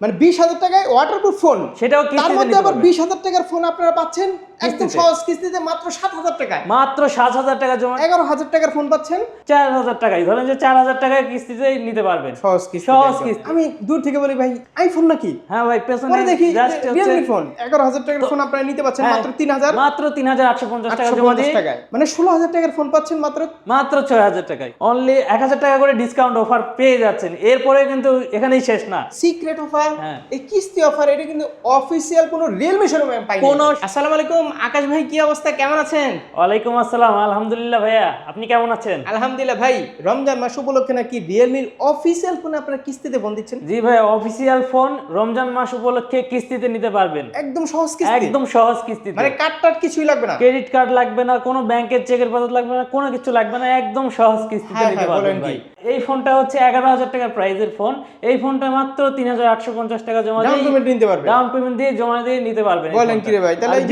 মানে বিশ হাজার টাকায় ওয়াটারপ্রুফ ফোন সেটাও তার মধ্যে আবার বিশ হাজার টাকার ফোন আপনারা পাচ্ছেন। একদম সহজ কিস্তিতে মাত্র সাত হাজার টাকায়। মাত্র সাত হাজার টাকা জমা। এগারো হাজার টাকার ফোন পাচ্ছেন। চার হাজার টাকাই ধরেন যে চার হাজার টাকায় কিস্তিতে নিতে পারবেন। সহজ কিস্তি সহজ কিস্তি। আমি দূর থেকে বলি ভাই আইফোন নাকি? হ্যাঁ ভাই পেছনে দেখি রিয়েলমি ফোন এগারো হাজার টাকার ফোন আপনারা নিতে পাচ্ছেন হ্যাঁ, মাত্র তিন হাজার। মাত্র তিন হাজার আটশো পঞ্চাশ টাকা জমা দিয়ে। মানে ষোলো হাজার টাকার ফোন পাচ্ছেন মাত্র। মাত্র ছয় হাজার টাকায়। অনলি এক হাজার টাকা করে ডিসকাউন্ট অফার পেয়ে যাচ্ছেন। এরপরে কিন্তু এখানেই শেষ না। সিক্রেট অফার হ্যাঁ। এই কিস্তি অফার এটা কিন্তু অফিসিয়াল কোনো রিয়েলমি শোরুমে পাই কোনো- আসসালামু আলাইকুম আকাশ ভাই কি অবস্থা? কেমন আছেন? ওয়ালাইকুম আসসালাম আলহামদুলিল্লাহ ভাইয়া। আপনি কেমন আছেন? আলহামদুলিল্লাহ ভাই রমজান মাস উপলক্ষে নাকি রিয়েলমির অফিসিয়াল ফোনে আপনারা কিস্তিতে ফোন দিচ্ছেন? জি ভাই অফিসিয়াল ফোন রমজান মাস উপলক্ষে কিস্তিতে নিতে পারবেন। একদম সহজ কিস্তি। একদম সহজ কিস্তিতে। মানে কার্ড কিছুই লাগবে না। ক্রেডিট কার্ড লাগবে না কোনো ব্যাংকের চেকের পাতা লাগবে না কোনো কিছু লাগবে না একদম সহজ কিস্তিতে হ্যাঁ, নিতে হ্যাঁ, পারবেন ভাই। এই ফোনটা হচ্ছে এগারো হাজার টাকার প্রাইজের ফোন এই ফোনটা মাত্র তিন হাজার আটশো পঞ্চাশ টাকা জমা ডাউন দিয়ে পেমেন্ট নিতে পারবে। ডাউন পেমেন্ট দিয়ে জমা দিয়ে নিতে পারবেন বলেন কি রে ভাই? তাহলে এই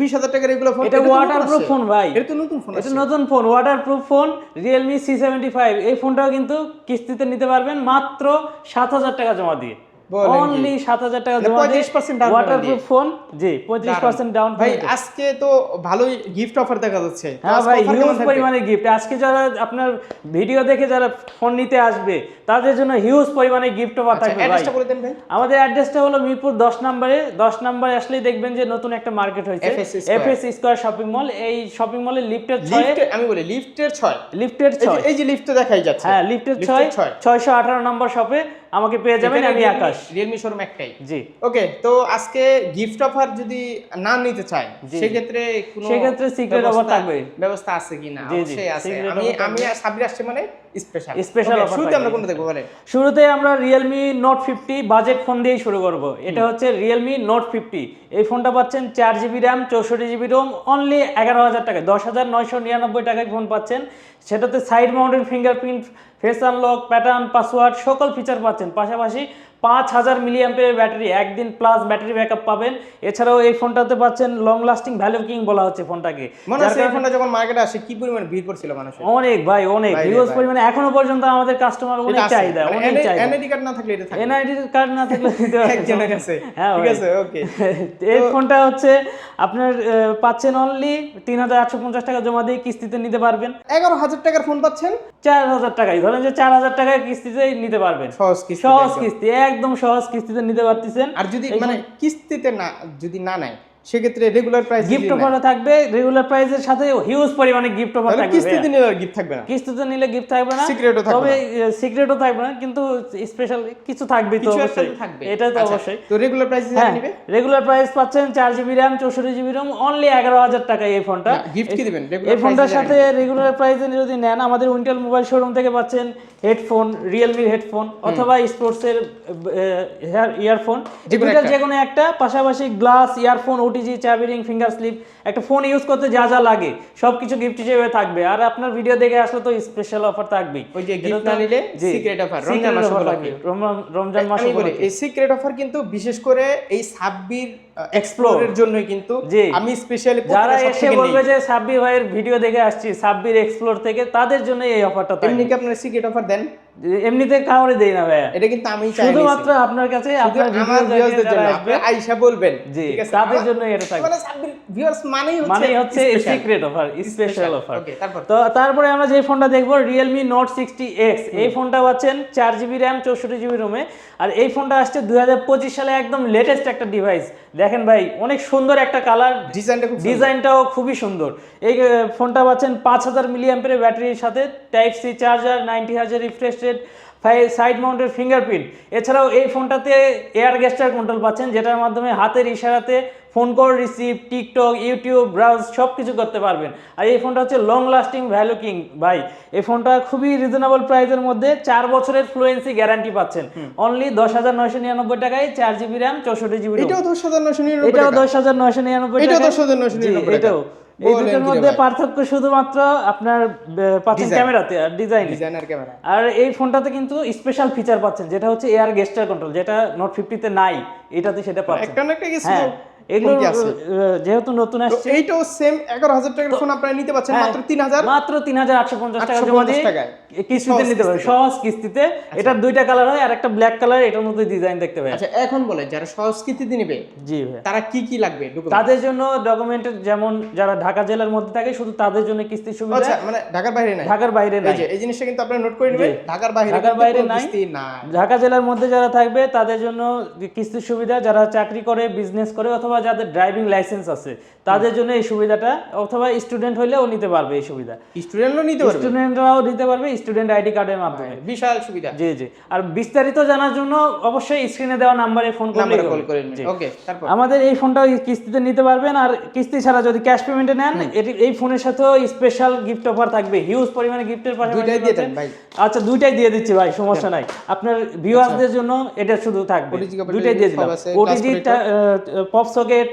বিশ হাজার টাকার এগুলো ফোন এটা ওয়াটারপ্রুফ ফোন ভাই। এটা তো নতুন ফোন এটা নতুন phone waterproof phone Realme C seventy five এই ফোনটাও কিন্তু কিস্তিতে নিতে পারবেন মাত্র সাত হাজার টাকা জমা দিয়ে? অনলি সাত হাজার টাকা মানে জমা 35% ওয়াটারপ্রুফ ফোন জি পঁয়ত্রিশ পার্সেন্ট ডাউন ভাই আজকে তো ভালোই গিফট অফার দেখা যাচ্ছে। হ্যাঁ ভাই হিউজ পরিমাণে গিফট আজকে যারা আপনার ভিডিও দেখে যারা ফোন নিতে আসবে তাদের জন্য হিউজ পরিমাণে গিফট অফার আচ্ছা থাকবে ভাই। অ্যাড্রেসটা বলে দেন ভাই। আমাদের অ্যাড্রেসটা হলো মিরপুর দশ নম্বরে। দশ নম্বরে আসলেই দেখবেন যে নতুন একটা মার্কেট হয়েছে। এফএস স্কোয়ার শপিং মল এই শপিং মলের লিফটের ছয়। আমি বলি লিফটের ছয়। লিফটের এই ছয়। এই যে লিফটে দেখাই যাচ্ছে। হ্যাঁ লিফটের লিফটের ছয়। ছয়। ছয়শো আঠারো নম্বর শপে আমাকে পেয়ে যাবেন আমি আকাশ। রিয়েলমি শোরুম একটাই। জি। ওকে তো আজকে গিফট অফার যদি না নিতে চাই জি। সেক্ষেত্রে কোনো সেক্ষেত্রে offer ব্যবস্থা- থাকবে। ব্যবস্থা আছে কিনা? জি, জি, অবশ্যই আছে। আমি আমি সাবির আসছে মানে স্পেশাল Special offer শুরুতে আমরা কোনটা দেখব বলে শুরুতে আমরা Realme note fifty budget phone দিয়েই শুরু করব। এটা হচ্ছে রিয়েলমি নোট ফিফটি এই ফোনটা পাচ্ছেন চার জিবি র্যাম চৌষট্টি জিবি রোম অনলি এগারো হাজার টাকায়। দশ হাজার নয়শো নিরানব্বই টাকায় ফোন পাচ্ছেন। সেটাতে side mounted fingerprint face unlock pattern password সকল ফিচার পাচ্ছেন। পাশাপাশি পাঁচ হাজার মিলিয়াম্পের ব্যাটারি একদিন প্লাস ব্যাটারি ব্যাকআপ পাবেন। এছাড়াও এই ফোনটাতে পাচ্ছেন লং লাস্টিং ভ্যালু কিং বলা হচ্ছে ফোনটাকে। মনে যার এই ফোনটা যখন মার্কেটে আসে কি পরিমাণ ভিড় করছিল মানুষের? অনেক ভাই অনেক। পরিমাণে। এখনও পর্যন্ত আমাদের কাস্টমার অনেক চাহিদা অনেক চাহিদা। এনআইডি কার্ড না থাকলে এটা থাকে এনআইডি কার্ড না থাকলে। একজনের কাছে। হ্যাঁ ঠিক আছে ওকে এই ফোনটা হচ্ছে আপনার পাচ্ছেন অনলি তিন হাজার আটশো পঞ্চাশ টাকা জমা দিয়ে কিস্তিতে নিতে পারবেন। এগারো হাজার টাকার ফোন পাচ্ছেন? চার হাজার টাকায় ধরেন যে চার হাজার টাকায় কিস্তিতে নিতে পারবেন। সহজ কিস্তি সহজ কিস্তি একদম সহজ কিস্তিতে নিতে পারতেছেন। আর যদি মানে কিস্তিতে না যদি না নেয় সেক্ষেত্রে রেগুলার প্রাইস গিফট অফারও থাকবে রেগুলার প্রাইসের সাথে হিউজ পরিমাণে গিফট অফার থাকবে কিস্তিতে নিলে গিফট থাকবে না? কিস্তিতে নিলে গিফট থাকবে না। Secret ও থাকবে তবে সিক্রেটও থাকবে না কিন্তু স্পেশাল কিছু থাকবেই তো অবশ্যই। থাকবে। এটা তো আচ্ছা, অবশ্যই। তো রেগুলার প্রাইস হ্যাঁ নিবে? রেগুলার প্রাইস পাচ্ছেন চার জিবি র্যাম চৌষট্টি জিবি র্যাম অনলি এগারো হাজার টাকা এই ফোনটা গিফট কি দিবেন? এই ফোনটার সাথে রেগুলার প্রাইসে যদি নেন আমাদের উইন্টেল মোবাইল শোরুম থেকে পাচ্ছেন হেডফোন রিয়েলমির হেডফোন অথবা স্পোর্টসের ইয়ারফোন যে কোনো যে কোনো একটা পাশাপাশি গ্লাস ইয়ারফোন ওটিজি চাবি রিং ফিঙ্গার স্লিপ একটা ফোন ইউজ করতে যা যা লাগে সবকিছু গিফট হিসেবে থাকবে। আর আপনার ভিডিও দেখে আসলে তো স্পেশাল অফার থাকবেই। ওই যে গিফট না নিলে সিক্রেট অফার রমজান মাস উপলক্ষে রমজান- মাস বলি উপলক্ষে। এই সিক্রেট অফার কিন্তু বিশেষ করে এই সাব্বির এক্সপ্লোরের জন্যই কিন্তু। আমি স্পেশালি যারা এসে বলবে যে সাব্বির ভাইয়ের ভিডিও দেখে আসছি সাব্বির এক্সপ্লোর থেকে তাদের জন্য এই অফারটা এমনি থাকবে। কি আপনারা সিক্রেট অফার দেন? এমনিতে কাউরে দেই না ভাইয়া এটা কিন্তু আমি চাই শুধুমাত্র আপনার কাছে আপনার আমার ভিউয়ারদের জন্য আপনি আইসা বলবেন। জি তাদের জন্য এটা থাকবে। মানে ভিউয়ার্স মানেই হচ্ছে মানে হচ্ছে secret offer special offer okay তারপর? তো তারপরে আমরা যে ফোনটা দেখব নোট সিক্সটি এক্স এই ফোনটা পাচ্ছেন চার জিবি র্যাম চৌষট্টি জিবি রোমে আর এই ফোনটা আসছে দুই হাজার পঁচিশ সালে একদম লেটেস্ট একটা ডিভাইস দেখেন ভাই অনেক সুন্দর একটা কালার ডিজাইনটা খুব ডিজাইনটাও খুবই সুন্দর। এই ফোনটা পাচ্ছেন পাঁচ হাজার মিলিয়াম্পের ব্যাটারির সাথে। টাইপ সি চার্জার নাইনটি হাজার রিফ্রেশ রেট সাইড মাউন্টের ফিঙ্গারপ্রিন্ট। এছাড়াও এই ফোনটাতে এয়ার গেস্টার কন্ট্রোল পাচ্ছেন যেটার মাধ্যমে হাতের ইশারাতে phone call receive TikTok YouTube browse সব কিছু করতে পারবেন। আর এই ফোনটা হচ্ছে লং লাস্টিং ভ্যালু কিং ভাই। এই ফোনটা খুবই রিজনেবল প্রাইসের মধ্যে চার বছরের ফ্লুয়েন্সি গ্যারান্টি পাচ্ছেন। অনলি দশ হাজার নয়শো নিরানব্বই টাকায় চার জিবি র্যাম চৌষট্টি জিবি এটাও দশ হাজার নয়শো নিরানব্বই এটাও দশ হাজার নয়শো নিরানব্বই এটাও টাকা 10,999 জি, টাকা। এটাও। এই দুটোর মধ্যে পার্থক্য শুধুমাত্র আপনার পাচ্ছেন। ক্যামেরাতে আর ডিজাইন ডিজাইনার ক্যামেরা। আর এই ফোনটাতে কিন্তু স্পেশাল ফিচার পাচ্ছেন যেটা হচ্ছে এয়ার গেস্টার কন্ট্রোল যেটা নোট ফিফটিতে নাই। এটাতে সেটা পাচ্ছেন। একটা না একটা কিছু হ্যাঁ এগুলো যেহেতু নতুন তো আসছে। এইটাও সেম এগারো হাজার টাকার ফোন আপনারা নিতে পারছেন হ্যাঁ, মাত্র তিন হাজার মাত্র তিন হাজার আটশো পঞ্চাশ টাকা জমা দিয়ে। কিস্তিতে নিতে পারবে কিস্তিতে। সহজ কিস্তিতে। এটার দুইটা কালার হয় আর একটা ব্ল্যাক কালার এটার মধ্যে ডিজাইন দেখতে পাই আচ্ছা এখন বলে যারা সংস্কৃতি নিবে জি ভাই তারা কি কি লাগবে? তাদের জন্য ডকুমেন্টের যেমন যারা ঢাকা জেলার মধ্যে থাকে শুধু তাদের জন্য কিস্তি সুবিধা। আচ্ছা মানে ঢাকার বাইরে নাই? ঢাকার বাইরে এই নাই। এই জিনিসটা কিন্তু আপনারা নোট করে নেবেন। ঢাকার বাইরে ঢাকার বাইরে নাই। কিস্তি ঢাকা জেলার মধ্যে যারা থাকবে তাদের জন্য কিস্তির সুবিধা যারা চাকরি করে বিজনেস করে অথবা যাদের ড্রাইভিং লাইসেন্স আছে তাদের জন্য এই সুবিধাটা অথবা স্টুডেন্ট হলেও নিতে পারবে এই সুবিধা। স্টুডেন্টও নিতে পারবে? স্টুডেন্টরাও নিতে পারবে স্টুডেন্ট আইডি কার্ডের মাধ্যমে। বিশাল সুবিধা। জি জি। আর বিস্তারিত জানার জন্য অবশ্যই স্ক্রিনে দেওয়া নাম্বারে ফোন করলে করে নেবেন। ওকে তারপর? আমাদের এই ফোনটা কিস্তিতে নিতে পারবেন আর কিস্তি ছাড়া যদি ক্যাশ পেমেন্টে নেন এটি এই ফোনের সাথেও স্পেশাল গিফট অফার থাকবে। হিউজ পরিমাণে গিফটের পাশাপাশি দুইটাই দিয়ে দেন ভাই। আচ্ছা দুইটাই দিয়ে দিচ্ছি ভাই সমস্যা নাই। আপনার ভিউয়ারদের জন্য এটা শুধু থাকবে। দুইটাই দিয়ে দিলাম। আছে, ওটিজি পপ সকেট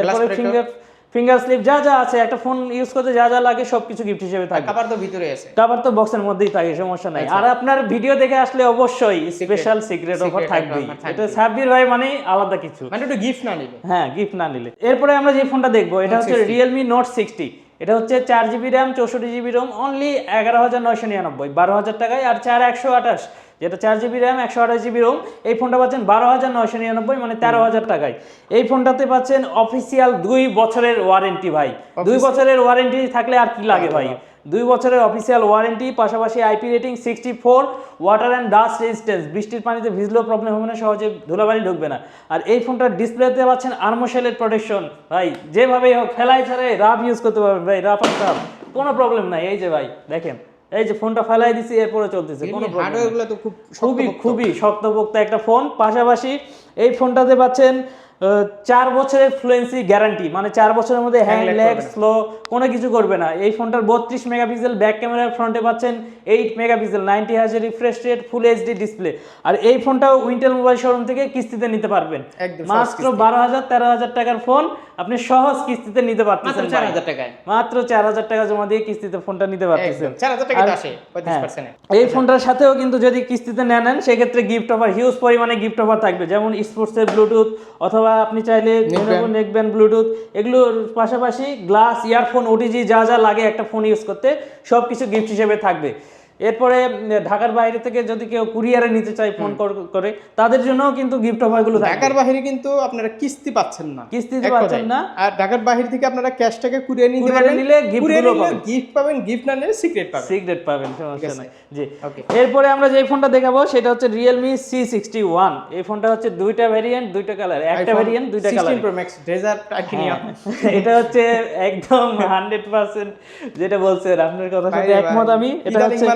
এরপরে protector। ফিঙ্গার ফিঙ্গার স্লিপ যা যা আছে একটা ফোন ইউজ করতে যা যা লাগে সবকিছু গিফট হিসেবে থাকবে। খাবার তো ভিতরে আছে। কাভার তো বক্সের মধ্যেই থাকে সমস্যা নাই। আর আপনার ভিডিও দেখে আসলে অবশ্যই স্পেশাল সিক্রেট অফার থাকবেই। এটা সাব্বির ভাই মানে আলাদা কিছু। মানে একটু গিফট না নিবে হ্যাঁ গিফট না নিলে। এরপরে আমরা যে ফোনটা দেখব এটা হচ্ছে রিয়েলমি নোট সিক্সটি এটা হচ্ছে চার জিবি র্যাম চৌষট্টি জিবি রোম অনলি এগারো হাজার নয়শো নিরানব্বই। বারো হাজার টাকায় আর চার একশো আঠাশ। যেটা চার জিবি র্যাম একশো আঠাশ জিবি রোম এই ফোনটা পাচ্ছেন বারো হাজার নয়শো নিরানব্বই মানে তেরো হাজার টাকায়। এই ফোনটাতে পাচ্ছেন অফিসিয়াল দুই বছরের ওয়ারেন্টি ভাই। দুই বছরের ওয়ারেন্টি থাকলে আর কি লাগে ভাই? দুই বছরের অফিসিয়াল ওয়ারেন্টি পাশাপাশি IP rating sixty four water and dust resistance বৃষ্টির পানিতে ভিজলেও প্রবলেম হবে না সহজে ধুলাবালি ঢুকবে না। আর এই ফোনটার ডিসপ্লেতে পাচ্ছেন আর্মোশেলের প্রোটেকশন ভাই যেভাবেই হোক ফেলাই ছাড়াই রাফ ইউজ করতে পারবেন ভাই রাফ আর টাফ কোনো প্রবলেম নাই। এই যে ভাই দেখেন। এই যে ফোনটা ফেলাই দিছি এরপরে চলতেছে কোনো প্রবলেম হার্ডওয়্যারগুলো তো খুব খুবই খুবই শক্তপোক্ত একটা ফোন পাশাপাশি এই ফোনটাতে পাচ্ছেন চার বছরের ফ্লুয়েন্সি গ্যারান্টি মানে চার বছরের মধ্যে হ্যাং ল্যাগ স্লো কোনো কিছু করবে না। এই ফোনটার বত্রিশ মেগাপিক্সেল ব্যাক ক্যামেরার ফ্রন্টে পাচ্ছেন এইট মেগাপিক্সেল নাইনটি হাজার refresh rate full HD display আর এই ফোনটাও উইন্টেল মোবাইল শোরুম থেকে কিস্তিতে নিতে পারবেন। মাত্র বারো হাজার তেরো হাজার টাকার ফোন আপনি সহজ কিস্তিতে নিতে পারতেছেন চার। হাজার টাকায় মাত্র চার হাজার টাকা জমা দিয়ে কিস্তিতে ফোনটা নিতে পারতেছেন চার হাজার টাকা আসে হ্যাঁ। এই ফোনটার সাথেও কিন্তু যদি কিস্তিতে নেন নেন সেক্ষেত্রে গিফট অফার হিউজ পরিমাণে গিফট অফার থাকবে যেমন স্পোর্টসের ব্লুটুথ অথবা আপনি চাইলে। নেকব্যান্ড ব্লুটুথ এগুলোর পাশাপাশি গ্লাস ইয়ারফোন ওটিজি যা যা লাগে একটা ফোন ইউজ করতে সব কিছু গিফট হিসেবে থাকবে এরপরে ঢাকার বাইরে থেকে যদি কেউ কুরিয়ারে নিতে চায় ফোন করে তাদের জন্যও কিন্তু গিফট অফারগুলো ঢাকার বাহিরে কিন্তু আপনারা কিস্তি পাচ্ছেন না। কিস্তিতে এক পাচ্ছেন না। আর ঢাকার বাহির থেকে আপনারা ক্যাশ টাকা কুরিয়ার নিতে পারবেন। নিলে gift কুরিয়ারে গুলো নিলে পাবেন। গিফট পাবেন গিফট না নিলে সিক্রেট পাবেন। সিক্রেট পাবেন সমস্যা নাই। জি। ওকে এরপরে আমরা যে ফোনটা দেখাবো সেটা হচ্ছে রিয়েলমি সি সিক্সটি ওয়ান এই ফোনটা হচ্ছে দুইটা ভ্যারিয়েন্ট দুইটা কালার একটা ভ্যারিয়েন্ট দুইটা কালার 16 Pro Max ডেজার্ট আইকিনিয়া এটা হচ্ছে একদম হান্ড্রেড পার্সেন্ট যেটা বলছেন আপনার কথা সাথে একমত আমি। এটা হচ্ছে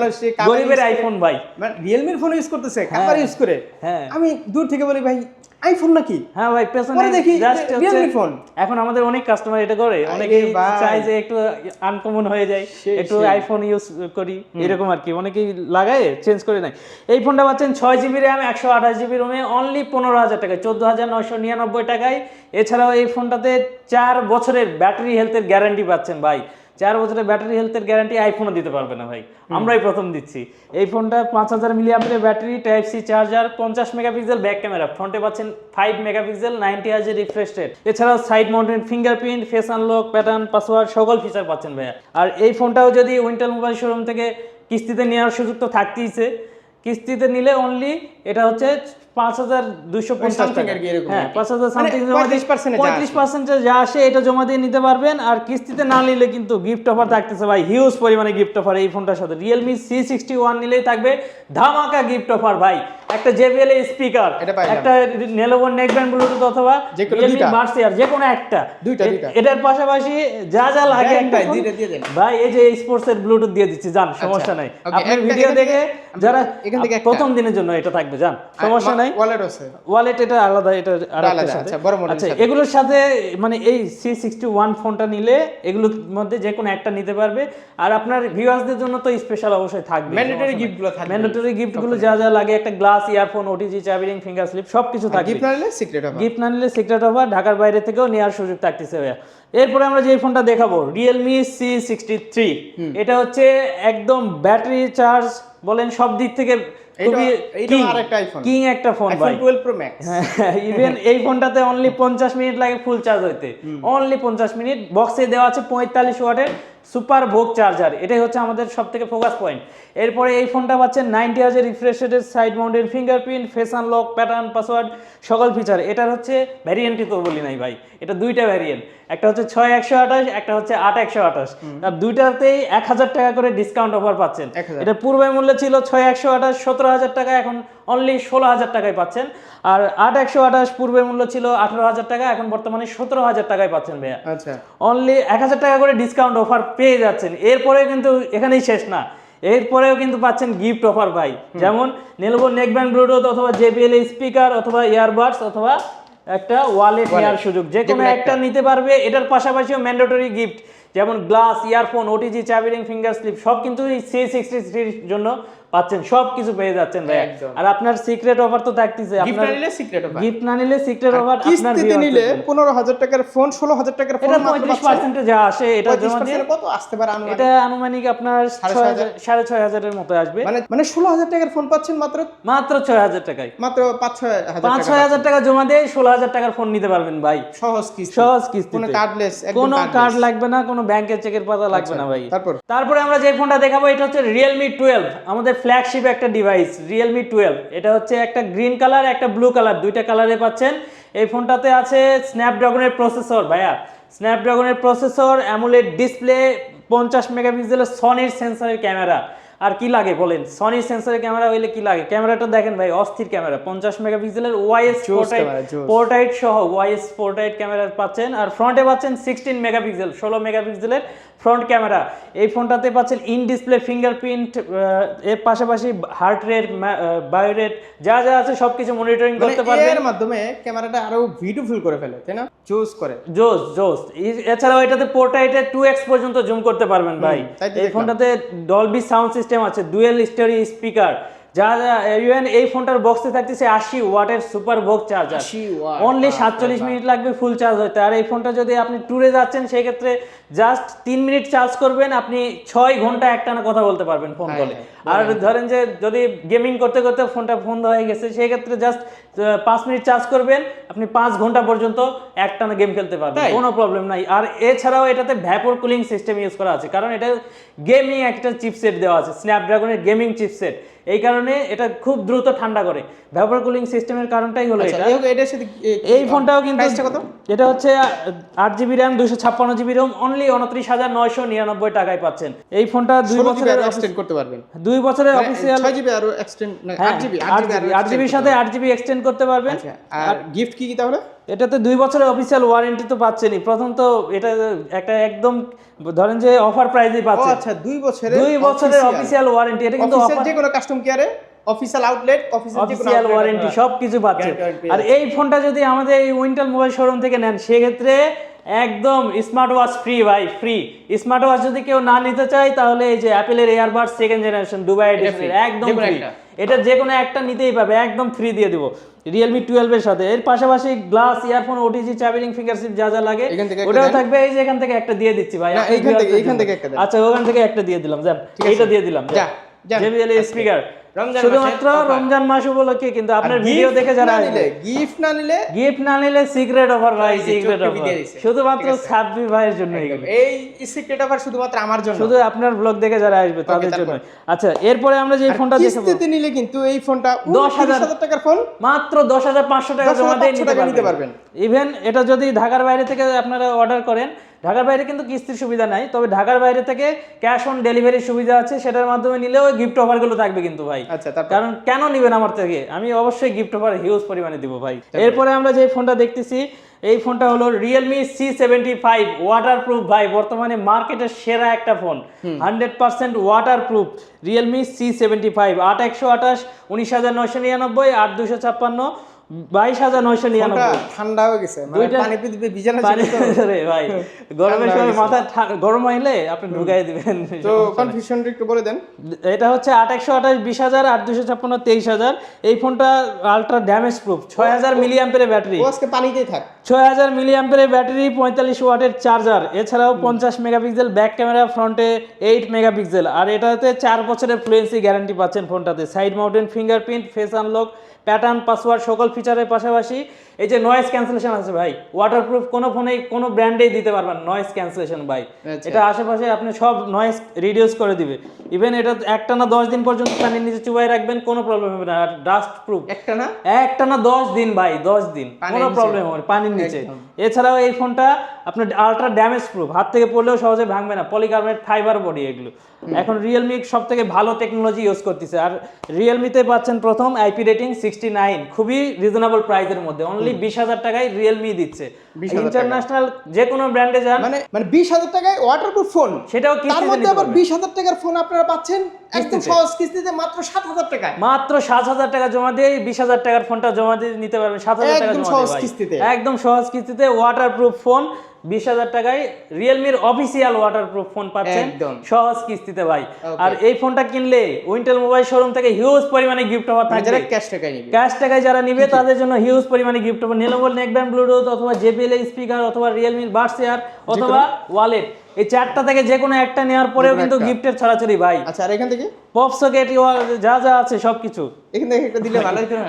গরিবের আইফোন ভাই। মানে রিয়েলমির ফোন ইউজ করতেছে কাভার ইউজ করে। হ্যাঁ। আমি দূর থেকে বলি ভাই আইফোন নাকি? হ্যাঁ ভাই পেছনে দেখি জাস্ট যে হচ্ছে এখন আমাদের অনেক কাস্টমার এটা করে অনেকে চায় যে একটু আনকমন হয়ে যায় একটু আইফোন ইউজ করি এরকম আর কি। অনেকেই লাগায় চেঞ্জ করে নেয়। এই ফোনটা পাচ্ছেন ছয় জিবি র্যাম একশো আঠাশ জিবি রোমে অনলি পনেরো হাজার টাকায় চোদ্দ হাজার নয়শো নিরানব্বই টাকায়। এছাড়াও এই ফোনটাতে চার বছরের ব্যাটারি হেলথের গ্যারান্টি পাচ্ছেন ভাই। চার বছরের ব্যাটারি হেলথের গ্যারান্টি আইফোনও দিতে পারবে না ভাই। আমরাই প্রথম দিচ্ছি। এই ফোনটা পাঁচ হাজার মিলিয়ামের ব্যাটারি টাইপ সি চার্জার পঞ্চাশ মেগাপিক্সেল ব্যাক ক্যামেরা ফ্রন্টে পাচ্ছেন ফাইভ মেগাপিক্সেল নাইনটি হাজার রিফ্রেশ রেট এছাড়াও side mounted fingerprint face unlock pattern password সকল ফিচার পাচ্ছেন ভাইয়া। আর এই ফোনটাও যদি উইন্টার মোবাইল শোরুম থেকে কিস্তিতে নেওয়ার সুযোগ তো থাকতেইছে। কিস্তিতে নিলে অনলি এটা হচ্ছে পাঁচ হাজার দুইশো পঞ্চাশ টাকা। আর কি এরকম। হ্যাঁ পাঁচ হাজার মানে সামথিং জমা দিয়ে 35% এ যা পঁয়ত্রিশ পার্সেন্টে যা আসে এটা জমা দিয়ে নিতে পারবেন। আর কিস্তিতে না নিলে কিন্তু গিফট অফার থাকতেছে ভাই হিউজ পরিমাণে গিফট অফার এই ফোনটার সাথে। রিয়েলমি সি সিক্সটি ওয়ান নিলেই থাকবে ধামাকা গিফট অফার ভাই। একটা জেবিএল স্পিকার এটা পাইলাম। একটা নেলোভো ব্লুটুথ অথবা রিয়েলমি মার্সিয়ার যে কোনো একটা। দুইটা, এ- দুইটা। এটার পাশাপাশি যা যা লাগে একটা ভাই, এই যে স্পোর্টস এর ব্লুটুথ দিয়ে দিচ্ছি জান সমস্যা নাই। আপনি ভিডিও দেখে যারা। প্রথম দিনের জন্য এটা থাকবে জান সমস্যা নাই। ওয়ালেট আছে। ওয়ালেট এটা আলাদা এটা আলাদা, আচ্ছা, বড় আচ্ছা এগুলোর সাথে মানে এই সি সিক্সটি ওয়ান ফোনটা নিলে এগুলোর মধ্যে যে কোনো একটা নিতে পারবে। আর আপনার ভিউয়ার্সদের জন্য তো স্পেশাল অবশ্যই থাকবে। ম্যান্ডেটরি গিফটগুলো থাকবে ম্যান্ডেটরি গিফটগুলো যা যা লাগে একটা গ্লাস ইয়ারফোন ওটিজি চাবিরিং ফিঙ্গার স্লিপ সব কিছু থাকবে। গিফট না নিলে সিক্রেট হবে গিফট না নিলে সিক্রেট অফার ঢাকার বাইরে থেকেও নেওয়ার সুযোগ থাকতেছে ভাইয়া। এরপরে আমরা যে ফোনটা দেখাবো রিয়েলমি সি সিক্সটি থ্রি এটা হচ্ছে একদম ব্যাটারি চার্জ বলেন সব দিক থেকে একটা ফোন ভাই। 12 প্রো ম্যাক্স ইভেন এই ফোনটাতে অনলি পঞ্চাশ মিনিট লাগে ফুল চার্জ হইতে। অনলি পঞ্চাশ মিনিট বক্সে দেওয়া আছে পঁয়তাল্লিশ ওয়াটের সুপার ভোগ চার্জার এটাই হচ্ছে আমাদের সব থেকে ফোকাস পয়েন্ট এরপরে এই ফোনটা পাচ্ছেন নাইনটি হাজার রিফ্রেশ রেটের side mounted fingerprint face unlock pattern password সকল ফিচার এটার হচ্ছে ভ্যারিয়েন্টই তো বলি নাই ভাই এটা দুইটা ভ্যারিয়েন্ট একটা হচ্ছে ছয় একশো আঠাশ একটা হচ্ছে আট একশো আঠাশ। আর দুইটাতেই এক হাজার টাকা করে ডিসকাউন্ট অফার পাচ্ছেন। এটা পূর্বে মূল্য ছিল ছয় একশো আঠাশ সতেরো হাজার টাকা এখন অনলি ষোলো হাজার টাকায় পাচ্ছেন। আর আট একশো আঠাশ পূর্বে মূল্য ছিল আঠারো হাজার টাকা এখন বর্তমানে সতেরো হাজার টাকায় পাচ্ছেন ভাইয়া। আচ্ছা। অনলি এক হাজার টাকা করে ডিসকাউন্ট অফার পেয়ে যাচ্ছেন। এরপরে কিন্তু এখানেই শেষ না। এরপরেও কিন্তু পাচ্ছেন গিফট অফার ভাই। যেমন নেলবো নেকব্যান্ড ব্লুটুথ অথবা জেপিএল স্পিকার অথবা ইয়ারবাডস অথবা একটা ওয়ালেট নেওয়ার সুযোগ। যে কোনো একটা নিতে পারবে। এটার পাশাপাশিও ম্যান্ডেটরি গিফট যেমন গ্লাস ইয়ারফোন ওটিজি চাবিরিং ফিঙ্গার স্লিপ সব কিন্তু এই সি সিক্সটি থ্রির জন্য পাচ্ছেন সব কিছু পেয়ে যাচ্ছেন ভাই আর আপনার সিক্রেট অফার তো থাকতেছে গিফট নিলে সিক্রেট অফার গিফট না নিলে সিক্রেট অফার আপনার কিস্তিতে নিলে দের জন্য। পনেরো হাজার টাকার ফোন ষোলো হাজার টাকার ফোন এটা পঁয়ত্রিশ পার্সেন্টে যা আসে এটা জমা দিয়ে কত? আসতে পারে আনুমানিক? এটা আনুমানিক আপনার সাড়ে ছয় ছয় হাজার- সাড়ে ছয় হাজারের মতো আসবে। মানে মানে ষোলো হাজার টাকার ফোন পাচ্ছেন মাত্র? মাত্র ছয় হাজার টাকায়। মাত্র পাঁচ ছয় হাজার পাঁচ টাকা জমা দিয়ে ষোলো হাজার টাকার ফোন নিতে পারবেন ভাই। সহজ কিস্তি। সহজ কিস্তি কোনো কার্ডলেস কোনো কার্ড লাগবে না কোনো ব্যাংকের চেকের পাতা লাগবে না ভাই। তারপর? তারপরে আমরা যে ফোনটা দেখাবো এটা হচ্ছে রিয়েলমি টুয়েলভ আমাদের ফ্ল্যাগশিপ একটা ডিভাইস রিয়েলমি টুয়েলভ এটা হচ্ছে একটা গ্রিন কালার একটা ব্লু কালার দুইটা কালারে পাচ্ছেন। এই ফোনটাতে আছে স্ন্যাপড্রাগনের প্রসেসর ভাইয়া। স্ন্যাপড্রাগনের প্রসেসর অ্যামুলেট ডিসপ্লে পঞ্চাশ মেগাপিক্সেলের সনির সেন্সরের ক্যামেরা আর কি লাগে বলেন? সনির সেন্সরের ক্যামেরা হইলে কি লাগে? ক্যামেরাটা দেখেন ভাই অস্থির ক্যামেরা পঞ্চাশ মেগাপিক্সেলের ওয়াইএস। পোর্টাইট সহ ওয়াইএস পোর্টাইট ক্যামেরা পাচ্ছেন। আর ফ্রন্টে পাচ্ছেন সিক্সটিন মেগাপিক্সেল ষোলো মেগাপিক্সেলের ফ্রন্ট ক্যামেরা। এই ফোনটাতে পাচ্ছেন ইন ডিসপ্লে ফিঙ্গারপ্রিন্ট এর পাশাপাশি হার্ট রেট বায়ো রেট যা যা আছে সবকিছু মনিটরিং মানে করতে পারবেন। এর মাধ্যমে ক্যামেরাটা আরও বিউটিফুল করে ফেলে তাই না? চুজ করে। জোস জোস। এছাড়াও এটাতে পোর্টাইটে টু এক্স পর্যন্ত জুম করতে পারবেন ভাই। এই। ফোনটাতে ডলবি সাউন্ড সিস্টেম আছে ডুয়েল স্টোরি স্পিকার যা যা এই ফোনটার বক্সে থাকতেছে আশি ওয়াটের সুপার ভোগ চার্জার 80 অনলি সাতচল্লিশ মিনিট লাগবে ফুল চার্জ হতে। আর এই ফোনটা যদি আপনি ট্যুরে যাচ্ছেন সেক্ষেত্রে জাস্ট তিন মিনিট চার্জ করবেন আপনি ছয় ঘণ্টা একটানা কথা বলতে পারবেন ফোন হ্যাঁ, কলে হ্যাঁ, আর ধরেন যে যদি গেমিং করতে করতে ফোনটা বন্ধ হয়ে গেছে সেক্ষেত্রে জাস্ট পাঁচ মিনিট চার্জ করবেন আপনি পাঁচ ঘণ্টা পর্যন্ত একটানা গেম খেলতে পারবেন। কোনো প্রবলেম নাই। আর এছাড়াও এটাতে ভ্যাপোর কুলিং সিস্টেম ইউজ করা আছে। কারণ এটা গেমিং একটা চিপসেট দেওয়া আছে। স্ন্যাপড্রাগনের গেমিং চিপসেট এই কারণে এটা খুব দ্রুত ঠান্ডা করে। ভ্যাপর কুলিং সিস্টেমের কারণটাই হলো আচ্ছা এটা। এই এটার সাথে এই ফোনটাও কিন্তু কত? এটা হচ্ছে আট জিবি র্যাম দুশো ছাপ্পান্ন জিবি রোম অনলি উনত্রিশ হাজার নয়শো নিরানব্বই টাকায় পাচ্ছেন। এই ফোনটা দুই বছরের এক্সটেন্ড করতে পারবেন। দুই বছরের মানে অফিসিয়াল ছয় জিবি আরও এক্সটেন্ড হ্যাঁ আট জিবি আট জিবি জিবির সাথে আট জিবি এক্সটেন্ড করতে পারবেন। আচ্ছা আর গিফট কি কি তাহলে? এটাতে দুই বছরের অফিসিয়াল ওয়ারেন্টি তো পাচ্ছেনই। প্রথম তো এটা একটা একদম ধরেন যে অফার প্রাইসেই ও পাচ্ছেন আচ্ছা দুই বছরের দুই বছরের অফিসিয়াল ওয়ারেন্টি এটা কিন্তু অফিসিয়াল যে কোনো কাস্টম কেয়ারে অফিসিয়াল আউটলেট অফিসিয়াল ওয়ারেন্টি সব কিছু পাচ্ছে। আর এই ফোনটা যদি আমাদের এই উইন্টার মোবাইল শোরুম থেকে নেন সেক্ষেত্রে একদম স্মার্ট ওয়াচ ফ্রি ভাই ফ্রি স্মার্ট ওয়াচ যদি কেউ না নিতে চায় তাহলে এই যে অ্যাপেলের airbud second generation Dubai edition একদম ফ্রি। এটা যে কোনো একটা নিতেই পাবে একদম ফ্রি দিয়ে দিব। রিয়েলমি টুয়েলভের সাথে। এর পাশাপাশি গ্লাস ইয়ারফোন ওটিজি চাবিলিং ফিঙ্গারশিপ যা যা লাগে এখান ওটাও থাকবে এই যে এখান থেকে একটা দিয়ে দিচ্ছি ভাই। এখান থেকে- জন্য। থেকে একটা আচ্ছা ওখান থেকে একটা দিয়ে দিলাম যা এইটা দিয়ে দিলাম জেবিএল স্পিকার শুধুমাত্র রমজান মাস উপলক্ষে কিন্তু আপনার ভিডিও দেখে যারা গিফট না নিলে গিফট না নিলে সিক্রেট অফার ভাই সিক্রেট অফার শুধুমাত্র সাব্বি ভাইয়ের জন্য এই সিক্রেট অফার শুধুমাত্র আমার জন্য। শুধু আপনার ব্লগ দেখে যারা আসবে তাদের জন্য আচ্ছা এরপরে আমরা যে ফোনটা দেখাবো কিস্তিতে নিলে কিন্তু এই ফোনটা দশ হাজার- হাজার টাকার ফোন মাত্র দশ হাজার পাঁচশো টাকা জমা দিয়ে নিতে পারবেন। ইভেন এটা যদি ঢাকার বাইরে থেকে আপনারা অর্ডার করেন ঢাকার বাইরে কিন্তু কিস্তির সুবিধা নাই তবে ঢাকার বাইরে থেকে ক্যাশ অন ডেলিভারি সুবিধা আছে সেটার মাধ্যমে নিলেও গিফট অফারগুলো থাকবে কিন্তু ভাই। আচ্ছা কারণ কেন নিবেন আমার থেকে? আমি অবশ্যই গিফট অফার হিউজ পরিমাণে দিব ভাই। এরপরে আমরা যে ফোনটা দেখতেছি এই ফোনটা হলো Realme C seventy five waterproof ভাই বর্তমানে মার্কেটের সেরা একটা phone hundred percent waterproof Realme C seventy five আট একশো আঠাশ উনিশ হাজার নয়শো নিরানব্বই আট দুশো ছাপ্পান্ন বাইশ হাজার নয়শো নিরানব্বই। ঠান্ডা হয়ে গেছে মানে পানি ভিজানো পানি ভাই গরমের সময় মাথা গরম হইলে আপনি ঢুকাই দিবেন। তো কনফিউশনটা একটু বলে দেন। এটা হচ্ছে আট একশো আঠাশ বিশ হাজার আট দুশো ছাপ্পান্ন তেইশ হাজার। এই ফোনটা আলট্রা ড্যামেজ প্রুফ ছয় হাজার মিলি অ্যাম্পের ব্যাটারি আজকে পানিতেই থাক। ছয় হাজার ব্যাটারি পঁয়তাল্লিশ ওয়াটের চার্জার এছাড়াও পঞ্চাশ মেগাপিক্সেল ব্যাক ক্যামেরা ফ্রন্টে এইট মেগাপিক্সেল আর এটাতে চার বছরের ফ্লুয়েন্সি গ্যারান্টি পাচ্ছেন ফোনটাতে। Side mounted fingerprint face unlock pattern password সকল ফিচারের পাশাপাশি এই যে নয়েজ ক্যান্সেলেশন আছে ভাই ওয়াটারপ্রুফ কোনো ফোনে কোনো ব্র্যান্ডেই দিতে পারবেন নয়েজ ক্যান্সেলেশন ভাই। আচ্ছা। এটা আশেপাশে আপনি সব নয়েজ রিডিউস করে দিবে। ইভেন এটা একটা না দশ দিন পর্যন্ত পানির নিচে চুবাই রাখবেন কোনো প্রবলেম হবে না। আর ডাস্ট প্রুফ একটা না একটা না দশ দিন ভাই দশ দিন। কোনো প্রবলেম হবে না, পানির নিচে। এছাড়াও এই ফোনটা আপনার আলট্রা ড্যামেজ প্রুফ হাত থেকে পড়লেও সহজে ভাঙবে না পলিকার্বনেট ফাইবার বডি এগুলো। এখন রিয়েলমি সব থেকে ভালো টেকনোলজি ইউজ করতেছে। আর রিয়েলমিতে পাচ্ছেন প্রথম আইপি রেটিং সিক্সটি নাইন খুবই রিজনেবল প্রাইসের মধ্যে। অনলি বিশ হাজার টাকায় রিয়েলমি দিচ্ছে। ইন্টারন্যাশনাল যে কোনো ব্র্যান্ডে যান। মানে মানে বিশ হাজার টাকায় ওয়াটারপ্রুফ ফোন সেটাও তার মধ্যে আবার বিশ হাজার টাকার ফোন আপনারা পাচ্ছেন একদম সহজ কিস্তিতে মাত্র সাত হাজার টাকায়। মাত্র সাত হাজার টাকা জমা দিয়ে বিশ হাজার টাকার ফোনটা জমা দিয়ে নিতে পারবেন। সাত হাজার টাকা একদম সহজ কিস্তিতে। একদম সহজ কিস্তিতে ওয়াটার প্রুফ ফোন বিশ হাজার টাকায় রিয়েলমির অফিসিয়াল ওয়াটার প্রুফ ফোন পাচ্ছেন সহজ কিস্তিতে ভাই। আর এই ফোনটা কিনলে উইন্টেল মোবাইল শোরুম থেকে হিউজ পরিমাণে গিফট অফার মানে থাকবে। যারা ক্যাশ টাকায় নিবে। ক্যাশ টাকায় যারা নিবে তাদের জন্য হিউজ পরিমাণে গিফট হবে নিলমবল নেকব্যান্ড ব্লুটুথ অথবা জেপিএল স্পিকার অথবা রিয়েলমির বাডস এয়ার অথবা ওয়ালেট এই চারটা থেকে যে কোনো একটা নেওয়ার পরেও কিন্তু গিফটের ছড়াছড়ি ভাই। আচ্ছা আর এখান থেকে? পপ সকেট যা যা আছে সবকিছু। এখান একটা দিলে ভালো হতো না?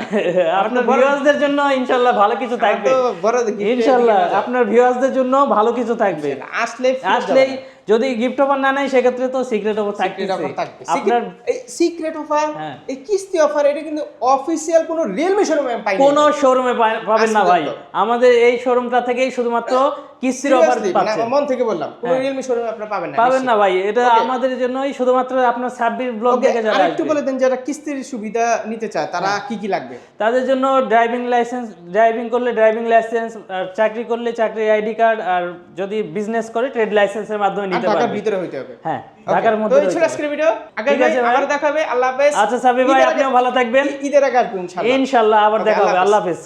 আপনার ভিউয়ার্সদের জন্য ইনশাআল্লাহ ভালো কিছু থাকবে। বড় ইনশাআল্লাহ আপনার ভিউয়ার্সদের জন্য ভালো কিছু থাকবে। আসলে আসলেই যদি গিফট অফার না নেয় সেক্ষেত্রে তো সিক্রেট অফার থাকবে। অফার আপনার এই সিক্রেট অফার হ্যাঁ। এই কিস্তি অফার এটা কিন্তু অফিসিয়াল কোনো রিয়েলমি শোরুমে পাই কোন শোরুমে পাবেন না ভাই। আমাদের এই শোরুমটা থেকেই শুধুমাত্র কিস্তির অফার মানে পাচ্ছেন। মন থেকে বললাম কোনো হ্যাঁ। রিয়েলমি শোরুমে আপনারা পাবেন না পাবেন না ভাই। এটা আমাদের জন্যই শুধুমাত্র আপনার সাব্বির ব্লগ Okay, আরেকটু বলে দেন যারা কিস্তির সুবিধা নিতে চায় তারা হ্যাঁ। কি কি লাগবে? তাদের জন্য ড্রাইভিং লাইসেন্স ড্রাইভিং করলে ড্রাইভিং লাইসেন্স আর চাকরি করলে চাকরির আইডি কার্ড আর যদি বিজনেস করে ট্রেড লাইসেন্সের মাধ্যমে নিতে ঢাকার পারবে। ভিতরে হইতে হবে। হ্যাঁ ঢাকার তো মধ্যে এই ছিল আজকের ভিডিও আগে ঠিক আছে ভাই। আবার দেখা হবে। আল্লাহ হাফেজ। আচ্ছা সাবি ভাই আপনিও ভালো থাকবেন। ঈদের আগে আসবেন ইনশাআল্লাহ। ইনশাল্লাহ আবার দেখা হবে। আল্লাহ আল্লাহ হাফেজ।